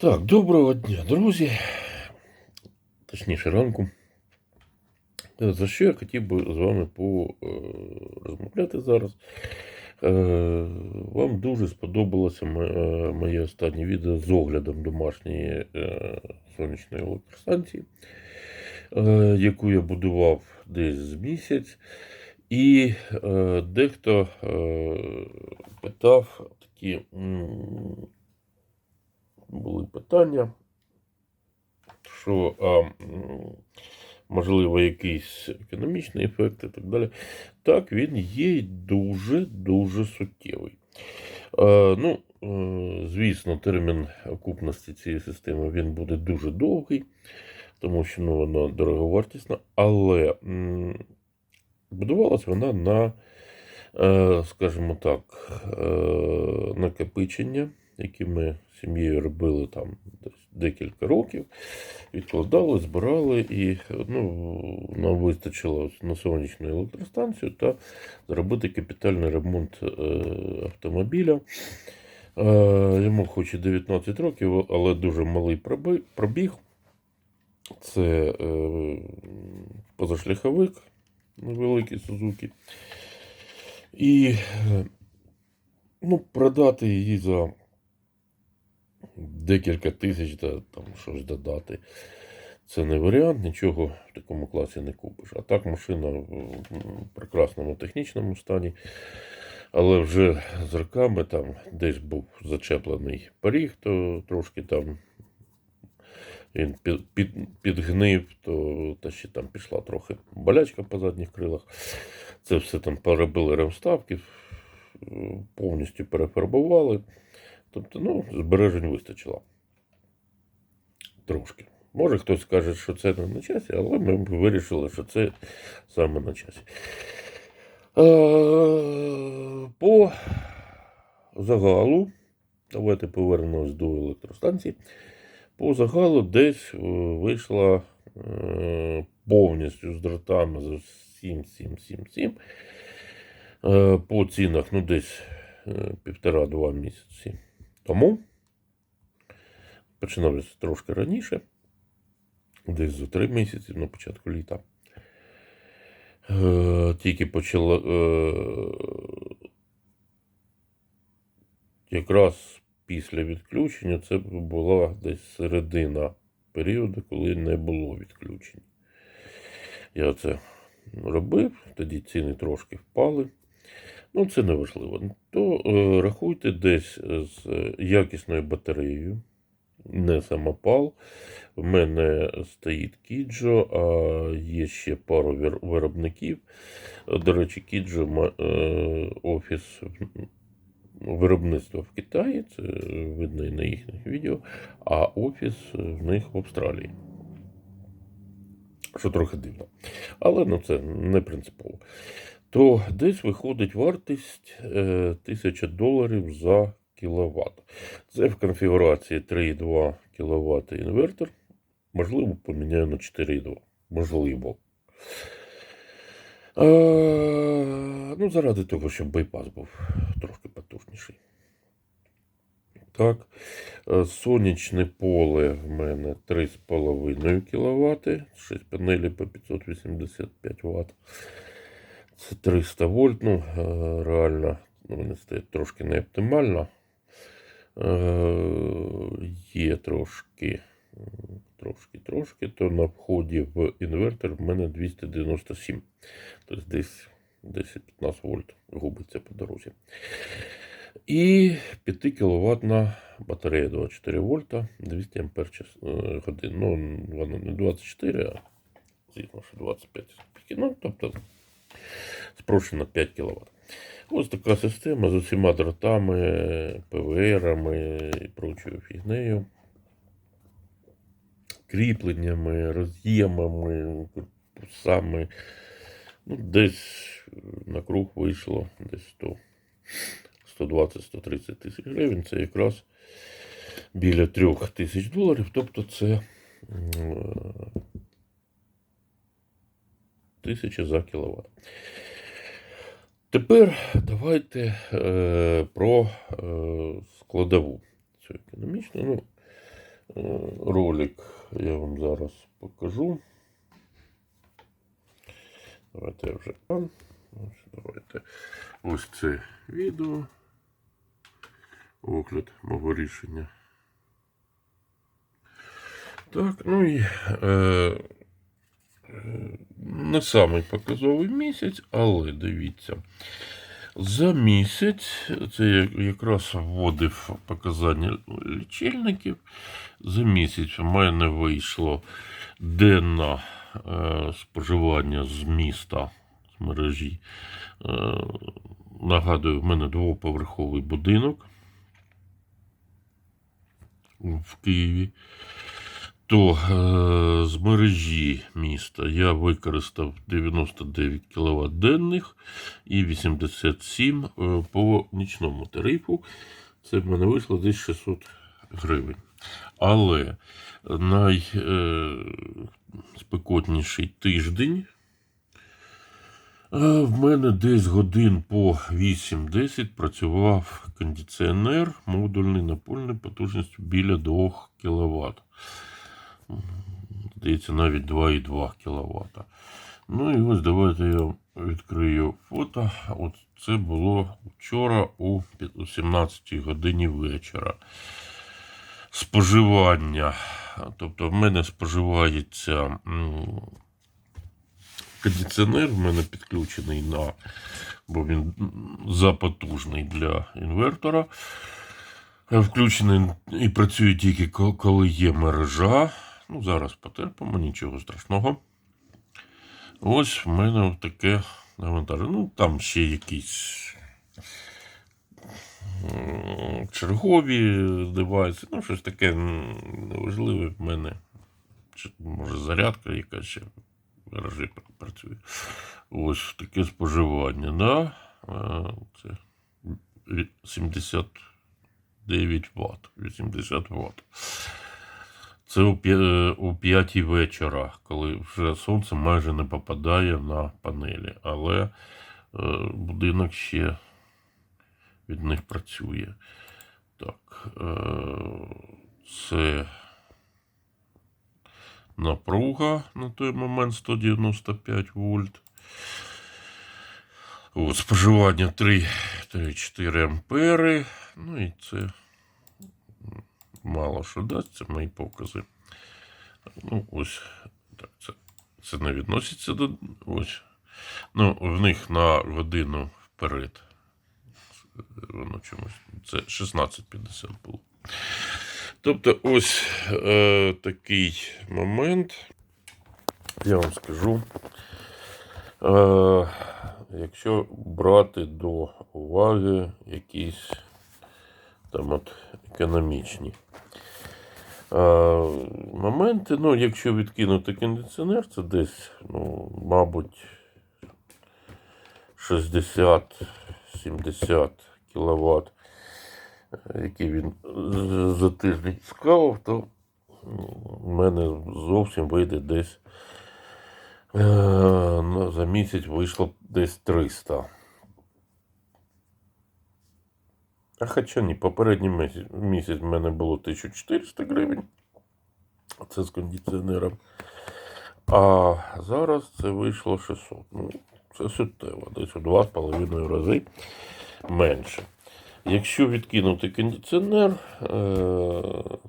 Так, доброго дня, друзі. Точніше, ранку. Е, За що я хотів би з вами порозмовляти зараз? Е, Вам дуже сподобалося е, моє останнє відео з оглядом домашньої е, сонячної електростанції, е, яку я будував десь з місяць. І е, дехто е, питав такі питання, що а, можливо якийсь економічний ефект і так далі. Так, він є дуже-дуже суттєвий. Е, ну, е, звісно, термін окупності цієї системи він буде дуже довгий, тому що ну, вона дороговартісна, але будувалась вона на, е, скажімо так, е, накопичення, які ми сім'єю робили там декілька років, відкладали, збирали, і ну, нам вистачило на сонячну електростанцію та зробити капітальний ремонт е, автомобіля. Е, йому хоч і 19 років, але дуже малий пробіг. Це е, позашляховик невеликий Сузуки. І ну, продати її за декілька тисяч, та там щось додати. Це не варіант, нічого в такому класі не купиш. А так машина в прекрасному технічному стані. Але вже з роками там десь був зачеплений поріг, то трошки там він під, під, підгнив, то та ще там пішла трохи болячка по задніх крилах. Це все там перебили ремставки, повністю перефарбували. Тобто, ну, збережень вистачило. Трошки. Може, хтось скаже, що це не на часі, але ми вирішили, що це саме на часі. Е, По загалу, давайте повернемось до електростанції. По загалу десь е, вийшла е, повністю з дротами за 7, 7, 7, 7. Е, По цінах, ну, десь півтора-два місяці тому. Починав трошки раніше, десь за три місяці на початку літа. Е, Тільки почала е, якраз після відключення це була десь середина періоду, коли не було відключень. Я це робив, тоді ціни трошки впали. Ну, це не важливо. То е, рахуйте десь з якісною батареєю, не самопал. В мене стоїть Кіджо, а є ще пару виробників. До речі, Кіджо е, офіс виробництва в Китаї, це видно і на їхніх відео, а офіс в них в Австралії. Що трохи дивно. Але ну, це не принципово. То десь виходить вартість е, 1000 доларів за кіловат. Це в конфігурації 3,2 кВт інвертор. Можливо, поміняю на 4,2. Можливо. Е, ну, заради того, щоб байпас був трошки потужніший. Так. Е, Сонячне поле в мене 3,5 кВт, 6 панелей по 585 Вт. Це 300 вольт. Ну, е, реально, ну, вони стоять трошки не оптимально. Е, Є трошки, трошки, трошки, то на вході в інвертор в мене 297. Тобто десь 10-15 вольт губиться по дорозі. І 5 кВт батарея 24 вольта, 200 ампер е, годин. Ну, вона не 24, а звісно, що 25. Ну, тобто спрощено 5 кВт. Ось така система з усіма дротами, ПВРами і прочою фігнею. Кріпленнями, роз'ємами, корпусами. Ну, десь на круг вийшло десь 120-130 тисяч гривень. Це якраз біля 3 тисяч доларів. Тобто це м, тисяча за кіловат. Тепер давайте е, про е, складову цю економічну. Ну, Е, Ролик я вам зараз покажу. Давайте я вже. Ось, давайте. Ось це відео. Огляд мого рішення. Так, ну і е, не самий показовий місяць, але дивіться. За місяць, це я якраз вводив показання лічильників. За місяць у мене вийшло денне споживання з міста, з мережі. Е, нагадую, в мене двоповерховий будинок в Києві. То е, з мережі міста я використав 99 кВт денних і 87 е, по нічному тарифу. Це в мене вийшло десь 600 гривень. Але найспекотніший тиждень е, в мене десь годин по 8-10 працював кондиціонер модульний напольний потужністю біля 2 кВт. Здається, навіть 2,2 кВт. Ну і ось давайте я відкрию фото. От це було вчора о 17 годині вечора. Споживання. Тобто в мене споживається кондиціонер, в мене підключений на, бо він запотужний для інвертора. Включений і працює тільки коли є мережа. Ну, зараз потерпимо, нічого страшного. Ось в мене таке навантаження. Ну, там ще якісь чергові девайси, ну, щось таке неважливе в мене. Чи, може, зарядка якась ще в гаражі працює. Ось таке споживання, да? Е, Це 79 Вт. 80 Вт. Це о п'я- о 5 вечора, коли вже сонце майже не попадає на панелі, але е, будинок ще від них працює. Так, е, це напруга на той момент 195 вольт. От, споживання 3, 3-4 ампери. Ну і це мало що дасть, це мої покази. Ну, ось так, це, це не відноситься до. Ось. Ну, в них на годину вперед. Воно чомусь. Це 16.50 було. Тобто, ось е, такий момент. Я вам скажу. Е, якщо брати до уваги якісь там от економічні е, моменти, ну, якщо відкинути кондиціонер, це десь, ну, мабуть, 60-70 кВт, який він за тиждень склав, то в мене зовсім вийде десь е, ну, за місяць вийшло десь 300. А хоча ні, попередній місяць, місяць в мене було 1400 гривень. Це з кондиціонером. А зараз це вийшло 600. Ну, це суттєво, десь у 2,5 рази менше. Якщо відкинути кондиціонер, е,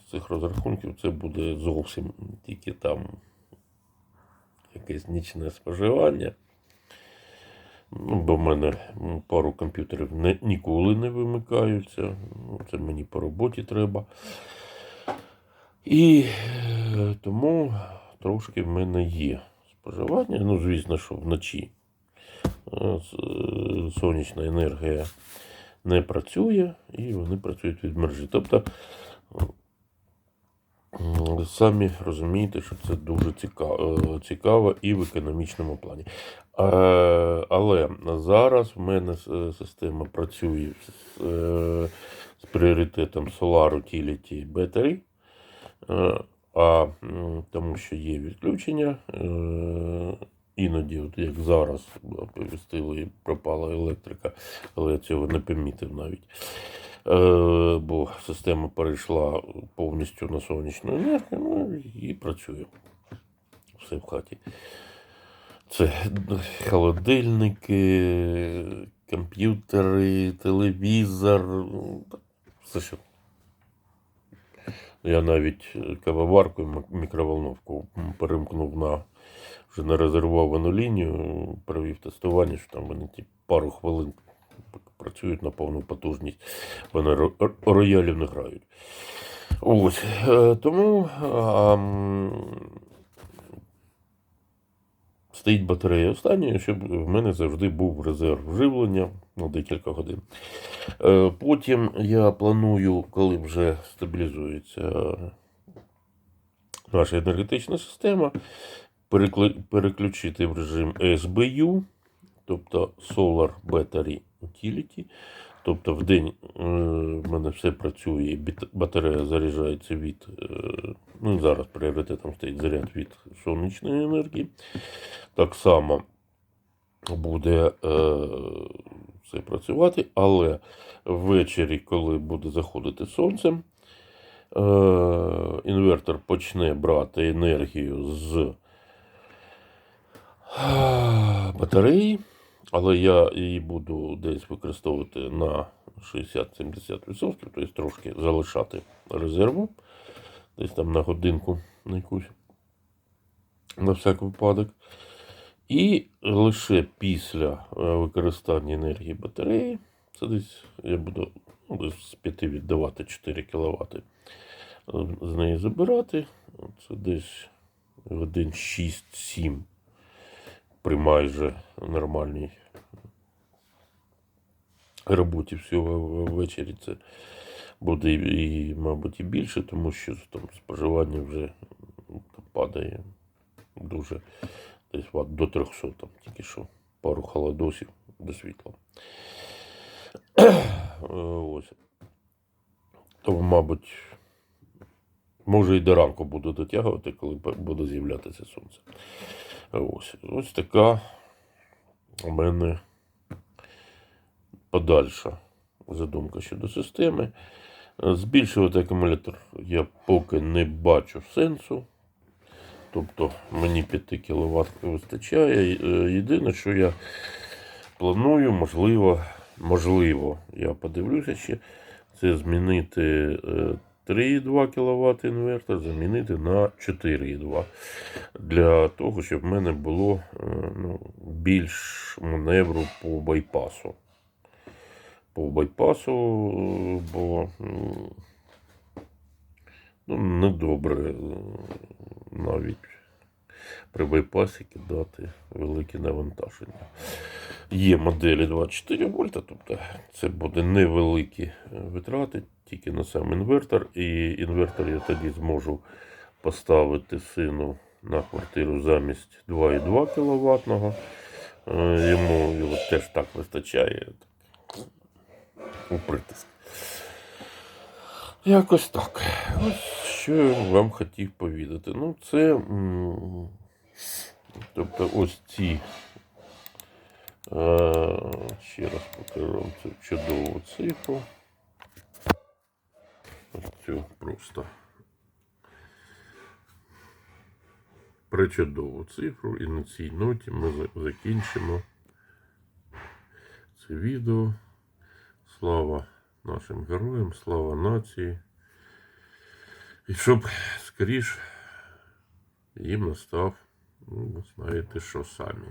з цих розрахунків це буде зовсім тільки там якесь нічне споживання. Ну, бо в мене пару комп'ютерів не, ніколи не вимикаються. Ну, Це мені по роботі треба. І е, тому трошки в мене є споживання. Ну, звісно, що вночі е, е, сонячна енергія не працює і вони працюють від мережі. Тобто, самі розумієте, що це дуже цікаво, цікаво і в економічному плані. Е, Але зараз в мене система працює з, е, з пріоритетом Solar Utility Battery. Е, А тому що є відключення, е, іноді, от як зараз оповістили, пропала електрика, але я цього не помітив навіть. Е, бо система перейшла повністю на сонячну енергію, ну і працює. Все в хаті. Це холодильники, комп'ютери, телевізор, ну, все що. Я навіть кавоварку і мікроволновку перемкнув на вже на резервовану лінію, провів тестування, що там вони ті пару хвилин працюють на повну потужність. Вони ро- ро- роялів не грають. Ось. е, Тому а, стоїть батарея останньою, щоб в мене завжди був резерв живлення на декілька годин. Е, Потім я планую, коли вже стабілізується наша енергетична система, переключити в режим SBU, тобто Solar Battery Utility. Тобто в день е, в мене все працює, батарея заряджається від. Е, ну, зараз пріоритетом стоїть заряд від сонячної енергії. Так само буде е, все працювати, але ввечері, коли буде заходити сонце, інвертор почне брати енергію з батареї, але я її буду десь використовувати на 60-70%, тобто трошки залишати резерву, десь там на годинку на якусь, на всяк випадок. І лише після е, використання енергії батареї, це десь я буду ну, десь з 5 віддавати 4 кВт з неї забирати. Це десь годин 6-7 при майже нормальній роботі всього ввечері. Це буде і, мабуть, і більше, тому що там споживання вже ну, падає дуже десь до 300, там тільки що пару холодосів до світла. Ось. Тому, мабуть, може і до ранку буду дотягувати, коли буде з'являтися сонце. Ось, ось така у мене подальша задумка щодо системи. Збільшувати акумулятор я поки не бачу сенсу. Тобто мені 5 кВт вистачає. Е, Єдине, що я планую, можливо, можливо, я подивлюся ще, це змінити е, 3,2 кВт інвертор, замінити на 4,2 для того, щоб в мене було е, ну, більш маневру по байпасу. По байпасу, бо ну, недобре е, навіть при байпасі кидати великі навантаження. Є моделі 24 вольта, тобто це буде невеликі е, витрати тільки на сам інвертор. І інвертор я тоді зможу поставити сину на квартиру замість 2,2 кВт. Йому його теж так вистачає у. Якось так. Ось що я вам хотів повідати. Ну, це. Тобто ось ці. е, Ще раз покажу вам цю чудову цифру. Ось цю просто причудову цифру. І на цій ноті ми закінчимо це відео. Слава нашим героям, слава нації. І щоб скоріш їм настав, ну, знаєте, що самі.